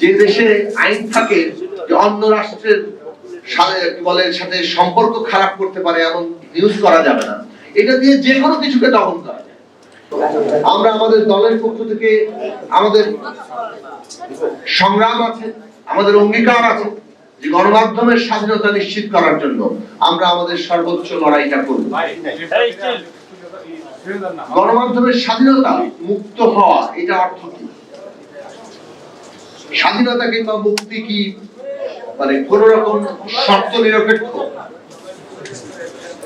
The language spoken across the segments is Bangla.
যে দেশে আইন থাকে যে অন্য রাষ্ট্রের সাথে বলে, সাথে সম্পর্ক খারাপ করতে পারে এমন নিউজ করা যাবে না। এটা দিয়ে যে কোনো কিছুকে দমন করা আমরা আমাদের দলের পক্ষ থেকে আমাদের সংগ্রাম আছে, আমাদের অঙ্গীকার আছে যে গণমাধ্যমের স্বাধীনতা নিশ্চিত করার জন্য আমরা আমাদের সর্বোচ্চ লড়াইটা করব। গণমাধ্যমের স্বাধীনতা মুক্ত হওয়া, এটা অর্থ কি? স্বাধীনতা কিংবা মুক্তি কি? মানে কোন রকম শর্ত নিরপেক্ষ?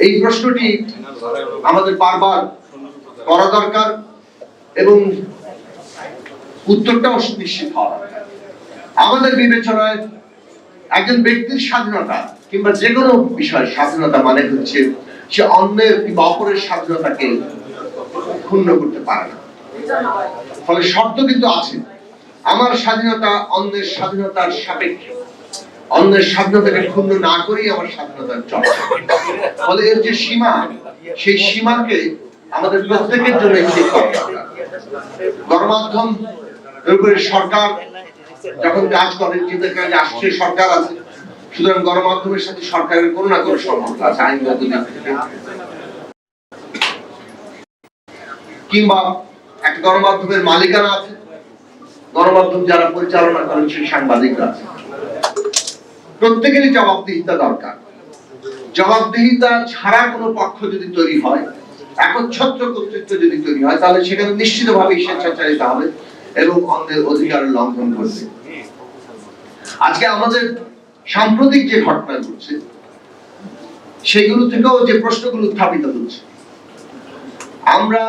এই প্রশ্নটি আমাদের বারবার করা দরকার এবং উত্তরটাও নিশ্চিত হওয়া আমাদের বিবেচনায় একজন ব্যক্তির স্বাধীনতা কিংবা যে কোনো বিষয় স্বাধীনতা মানে হচ্ছে সে অন্যের কিংবা অপরের স্বাধীনতাকে ক্ষুণ্ণ করতে পারে না। ফলে শর্ত কিন্তু আছে। আমার স্বাধীনতা অন্যের স্বাধীনতার সাপেক্ষে। অন্যের স্বাধীনতাকে ক্ষুণ্ণ না করেই আমার স্বাধীনতার চর্চা। ফলে এর যে সীমা, সেই সীমাকে আমাদের প্রত্যেকের জন্য ঠিক করা। গণমাধ্যম এর উপরে সরকার যখন কাজ করে যেদের কাজে আসছে, সরকার আছে। সুতরাং গণমাধ্যমের সাথে সরকারের কোনো না কোনো সম্পর্ক আছে, আইনগত কিংবা একটা গণমাধ্যমের মালিকানা আছে। গণমাধ্যম যারা পরিচালনা করেন সেই সাংবাদিকরা। প্রত্যেকেরই জবাবদিহিতা দরকার। জবাবদিহিতা ছাড়া কোনো পক্ষ যদি তৈরি হয়, একচ্ছত্র কর্তৃত্ব যদি তৈরি হয়, তাহলে সেখানে নিশ্চিতভাবেই স্বেচ্ছাচারিত হবে এবং অন্যের অধিকার লঙ্ঘন করবে। আজকে আমাদের সাম্প্রতিক যে ঘটনা ঘটছে, সেগুলো থেকেও যে প্রশ্নগুলো উত্থাপিত হচ্ছে, আমরা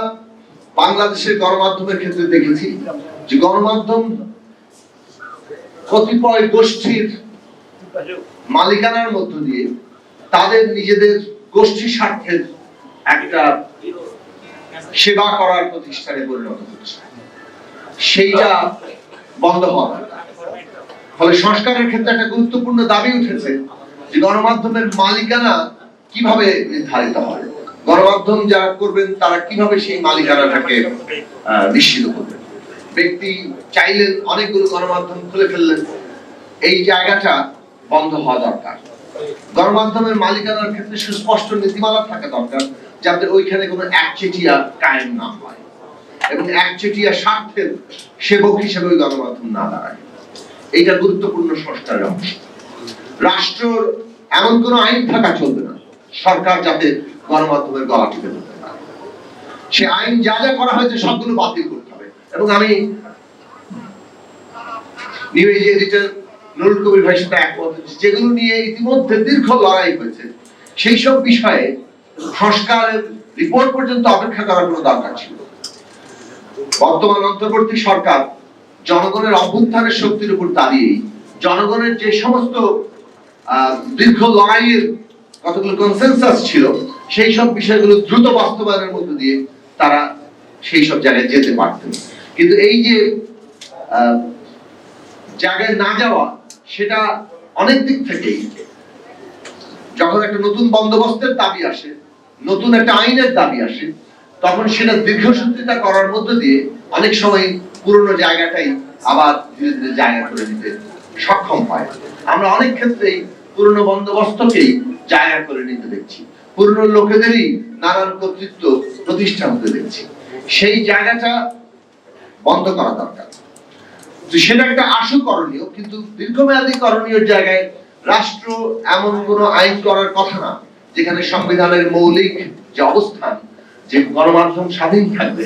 বাংলাদেশের গণমাধ্যমের ক্ষেত্রে দেখেছি যে গণমাধ্যম, কতিপয় গোষ্ঠীর মালিকানার মধ্য দিয়ে তাদের নিজেদের গোষ্ঠী স্বার্থের একটা সেবা করার প্রতিষ্ঠানে পরিণত হচ্ছে। সেইটা বন্ধ হওয়া। ফলে সংস্কারের ক্ষেত্রে একটা গুরুত্বপূর্ণ দাবি উঠেছে যে গণমাধ্যমের মালিকানা কীভাবে নির্ধারিত হয়? গণমাধ্যম যারা করবেন, তারা কীভাবে সেই মালিকানাটাকে নিশ্চিত করবেন? ব্যক্তি চাইলেন অনেকগুলো গণমাধ্যম খুলে ফেললেন। এই জায়গাটা বন্ধ হওয়া দরকার। গণমাধ্যমের মালিকানার ক্ষেত্রে সুস্পষ্ট নীতিমালা থাকা দরকার যাতে ওইখানে কোনো একচেটিয়া কায়েম না হয়। এবং একচেটিয়া স্বার্থের সেবক হিসেবে ওই গণমাধ্যম না দাঁড়ায়। এইটা গুরুত্বপূর্ণ সংস্কারের অংশ। রাষ্ট্রর এমন কোনো আইন থাকা চলবে না। সরকার যাতে গণমাধ্যমের গলা টিপে ধরতে পারে। সে আইন যা যা করা হয়েছে সবগুলো বাতিল এবং আমি new age editor Nurul Kabir ভাইয়ের সাথে একমত। যেগুলো নিয়ে ইতিমধ্যে দীর্ঘ লড়াই হয়েছে, সেই সব বিষয়ে সংস্কারের রিপোর্ট পর্যন্ত অপেক্ষা করার কোনো দরকার ছিল বর্তমান অন্তর্বর্তী সরকার জনগণের অভ্যুত্থানের শক্তির উপর দাঁড়িয়ে জনগণের যে সমস্ত দীর্ঘ লড়াইয়ের কতগুলো কনসেনসাস ছিল, সেই সব বিষয়গুলো দ্রুত বাস্তবায়নের মধ্য দিয়ে তারা সেই সব জায়গায় যেতে পারতেন কিন্তু এই যে জায়গায় না যাওয়া, সেটা অনেক দিক থেকেই। যখন একটা নতুন বন্দোবস্তের দাবি আসে, নতুন একটা আইনের দাবি আসে, তখন সেটা দীর্ঘসূত্রিতা করার মধ্য দিয়ে অনেক সময় পুরনো জায়গাটাই আবার ধীরে ধীরে জায়গা করে নিতে সক্ষম হয়। আমরা অনেক ক্ষেত্রেই পুরনো বন্দোবস্তকেই জায়গা করে নিতে দেখছি। পুরনো লোকেদেরই নানান কর্তৃত্ব প্রতিষ্ঠা হতে দেখছি। সেই জায়গাটা বন্ধ করা দরকার। তো সেটা একটা আশু করণীয়, কিন্তু দীর্ঘমেয়াদী করণীয় জায়গায় রাষ্ট্র এমন কোন আইন করার কথা না, যেখানে সংবিধানের মৌলিক যে অবস্থান, যে গণমাধ্যম স্বাধীন থাকবে,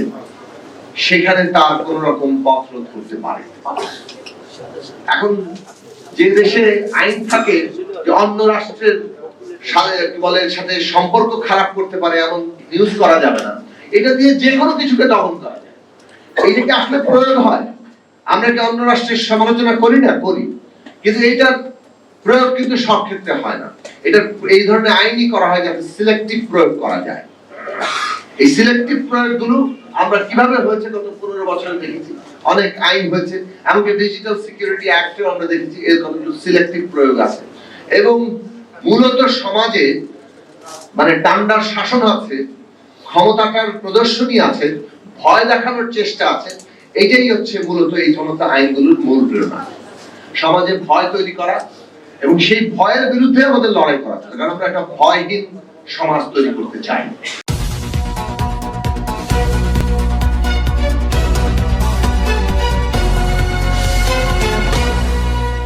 সেখানে তার কোন রকম পথ রোধ করতে পারে। এখন যে দেশে আইন থাকে যে অন্য রাষ্ট্রের বলে, সাথে সম্পর্ক খারাপ করতে পারে এমন নিউজ করা যাবে না, এটা দিয়ে যে কোনো কিছুকে দমন করা। যায় এইটা কি আসলে প্রয়োগ হয়? আমরা কি অন্য রাষ্ট্রের সমালোচনা করি না, করি। কিন্তু এইটার প্রয়োগ কিন্তু সব ক্ষেত্রে হয় না। এটা এই ধরনের আইনই করা হয় যাতে সিলেক্টিভ প্রয়োগ করা যায়। এই সিলেক্টিভ প্রয়োগগুলো আমরা কীভাবে হয়েছে গত পনেরো বছরে দেখেছি? অনেক আইন হয়েছে, এমনকি ডিজিটাল সিকিউরিটি অ্যাক্টেও আমরা দেখেছি এর কতগুলো সিলেক্টিভ প্রয়োগ আছে। এবং মূলত সমাজে মানে টান্ডার শাসন আছে, ক্ষমতাটার প্রদর্শনী আছে ভয় দেখানোর চেষ্টা আছে, এটাই হচ্ছে মূলত এই সমস্ত আইনগুলোর মূল প্রেরণা। সমাজে ভয় তৈরি করা এবং সেই ভয়ের বিরুদ্ধে আমাদের লড়াই করা। কারণ আমরা একটা ভয়হীন সমাজ তৈরি করতে চাই।